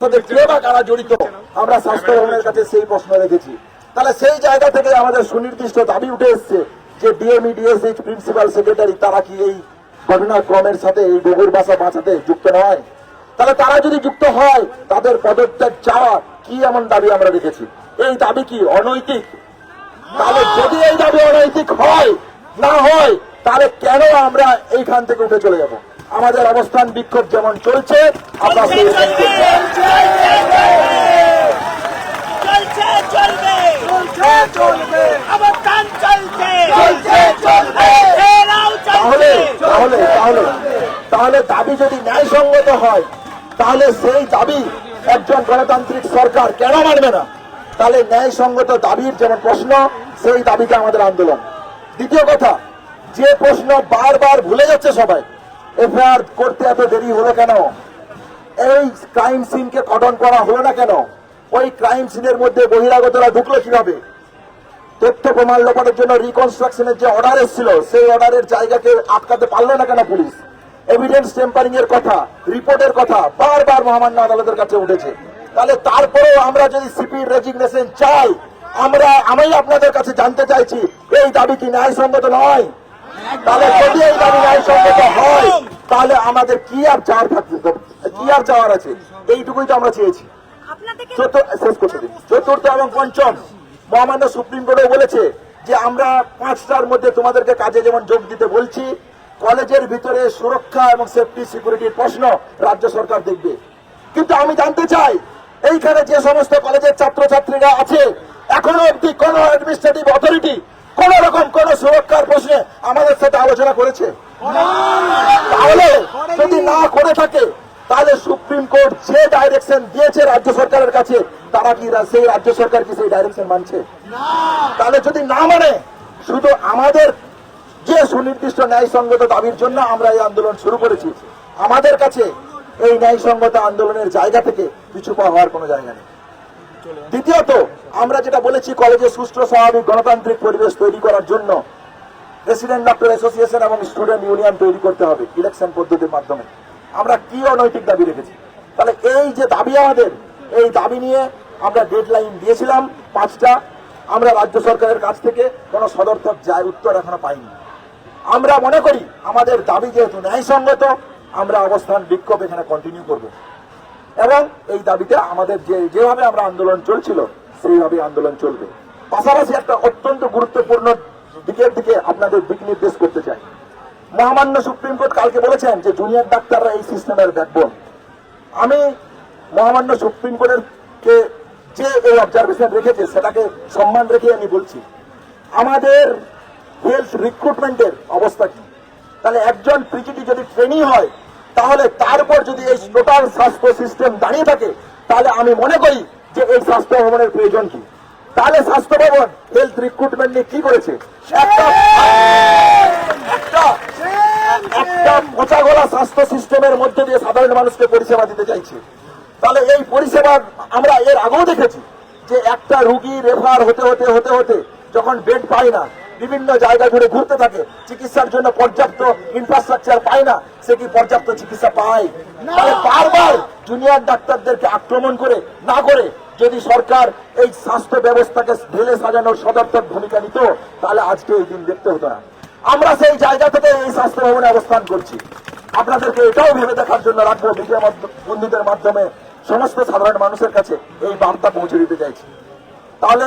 কে বা কারা জড়িত, আমরা স্বাস্থ্য ভবনের কাছে সেই প্রশ্ন রেখেছি। তাহলে সেই জায়গা থেকে আমাদের সুনির্দিষ্ট দাবি উঠে এসছে যে ডিএমই ডিএসএইচ প্রিন্সিপাল সেক্রেটারি তারা কি এই ঘটনাক্রমের সাথে, এই ডুবুর বাসা বাঁচাতে যুক্ত নয়? তাহলে তারা যদি যুক্ত হয়, তাদের পদত্যাগ চাওয়া কি এমন দাবি আমরা রেখেছি এই দাবি কি অনৈতিক? তাহলে যদি এই দাবি অনৈতিক হয়, না হয়, তাহলে কেন আমরা এইখান থেকে উঠে চলে যাব? আমাদের অবস্থান বিক্ষোভ যেমন চলছে আমরা তাহলে তাহলে তাহলে তাহলে দাবি যদি ন্যায়সঙ্গত হয় তাহলে সেই দাবি একজন গণতান্ত্রিক সরকার কেন মানবে না? তাহলে ন্যায়সঙ্গত দাবির যেমন প্রশ্ন সেই দাবিতে আমাদের আন্দোলন। দ্বিতীয় কথা যে প্রশ্ন বারবার ভুলে যাচ্ছে সবাই এফআইআর করতে এত দেরি হলো কেন? এই ক্রাইম সিনকে কটন করা হলো না কেন? ওই ক্রাইম সিনের মধ্যে বহিরাগতরা ঢুকলো কীভাবে? তথ্য প্রমাণ লোপাটের জন্য রিকনস্ট্রাকশনের যে অর্ডার এসেছিল, সেই অর্ডারের জায়গাকে আটকাতে পারল না কেন পুলিশ? এভিডেন্স টেম্পারিং এর কথা রিপোর্টের কথা বারবার মহামান্য আদালতের কাছে উঠেছে। তাহলে তারপরেও আমরা যদি সিপির রেজিগনেশন চাই, আমরা, আমি আপনাদের কাছে জানতে চাইছি, এই দাবি কি ন্যায়সঙ্গত নয়? তাহলে যদি এই দাবি ন্যায়সঙ্গত হয় তাহলে আমাদের কি আর চাওয়ার থাকতে কি আর চাওয়ার আছে? এইটুকুই তো আমরা চেয়েছি। চতুর্থ শেষ করতে দিন। চতুর্থ এবং পঞ্চম। মহামান্য সুপ্রিম কোর্টও বলেছে যে আমরা পাঁচটার মধ্যে তোমাদেরকে কাজে যেমন যোগ দিতে বলছি কলেজের ভিতরে সুরক্ষা এবং সেফটি সিকিউরিটির প্রশ্ন রাজ্য সরকার দেখবে। কিন্তু আমি জানতে চাই এইখানে যে সমস্ত কলেজের ছাত্রছাত্রীরা আছে এখনও অব্দি কোন অ্যাডমিনিস্ট্রেটিভ অথরিটি কোন রকম কোন সুরক্ষার প্রশ্নে আমাদের সাথে আলোচনা করেছে? তাহলে যদি না করে থাকে তাহলে সুপ্রিম কোর্ট যে ডাইরেকশন দিয়েছে রাজ্য সরকারের কাছে তারা কি সেই রাজ্য সরকার কি সেই ডাইরেকশন মানছে? তাহলে যদি না মানে শুধু আমাদের যে সুনির্দিষ্ট ন্যায়সঙ্গত দাবির জন্য আমরা এই আন্দোলন শুরু করেছি আমাদের কাছে এই ন্যায়সঙ্গত আন্দোলনের জায়গা থেকে পিছু পা হওয়ার কোনো জায়গা নেই। দ্বিতীয়ত আমরা যেটা বলেছি কলেজে সুষ্ঠু স্বাভাবিক গণতান্ত্রিক পরিবেশ তৈরি করার জন্য রেসিডেন্ট ডক্টর অ্যাসোসিয়েশন এবং স্টুডেন্ট ইউনিয়ন তৈরি করতে হবে ইলেকশন পদ্ধতির মাধ্যমে। আমরা কি অনৈতিক দাবি রেখেছি? তাহলে এই যে দাবি আমাদের, এই দাবি নিয়ে আমরা ডেডলাইন দিয়েছিলাম পাঁচটা। আমরা রাজ্য সরকারের কাছ থেকে কোনো সদর্থক যায়, উত্তর এখনও পাইনি। আমরা মনে করি আমাদের দাবি যেহেতু ন্যায়সঙ্গত, আমরা অবস্থান বিক্ষোভ এখানে কন্টিনিউ করব। এবং এই দাবিতে আমাদের যে, যেভাবে আমরা আন্দোলন চলছিল সেইভাবে আন্দোলন চলবে। পাশাপাশি একটা অত্যন্ত গুরুত্বপূর্ণ দিকের দিকে আপনাদের দিক নির্দেশ করতে চাই। মহামান্য সুপ্রিম কোর্ট কালকে বলেছেন যে জুনিয়র ডাক্তাররা এই সিস্টেমের ব্যাকবোন আমি মহামান্য সুপ্রিম কোর্টের কে যে এই অবজারভেশন রেখেছে, সেটাকে সম্মান রেখে আমি বলছি। আমাদের হেলথ রিক্রুটমেন্টের অবস্থা কি? তাহলে একজন পিজিটি যদি ট্রেনিং হয়, তাহলে তারপর যদি এই টোটাল স্বাস্থ্য সিস্টেম দাঁড়িয়ে থাকে, তাহলে আমি মনে করি যে এই স্বাস্থ্য ভবনের প্রয়োজন কি? তাহলে স্বাস্থ্য ভবন হেলথ রিক্রুটমেন্ট নিয়ে কি করেছে? একটা পচা গলা স্বাস্থ্য সিস্টেমের মধ্যে দিয়ে সাধারণ মানুষকে পরিষেবা দিতে চাইছে। তাহলে এই পরিষেবা আমরা এর আগেও দেখেছি যে একটা রুগী রেফার হতে হতে হতে হতে যখন বেড পায় না, বিভিন্ন জায়গা ঘুরে ঘুরতে থাকে, চিকিৎসার জন্য পর্যাপ্ত ইনফ্রাস্ট্রাকচার পায় না, সে কি পর্যাপ্ত চিকিৎসা পায়? বারবার জুনিয়র ডাক্তারদেরকে আক্রমণ করে, না করে যদি সরকার এই স্বাস্থ্য ব্যবস্থাকে ঢেলে সাজানোর সদর্থক ভূমিকা নিত, তাহলে আজকে এই দিন দেখতে হতো না। আমরা সেই জায়গা থেকে এই স্বাস্থ্য ভবনে অবস্থান করছি। আপনাদেরকে এটাও ভেবে দেখার জন্য রাখব, মিডিয়া বন্ধুদের মাধ্যমে সমস্ত সাধারণ মানুষের কাছে এই বার্তা পৌঁছে দিতে চাইছি। তাহলে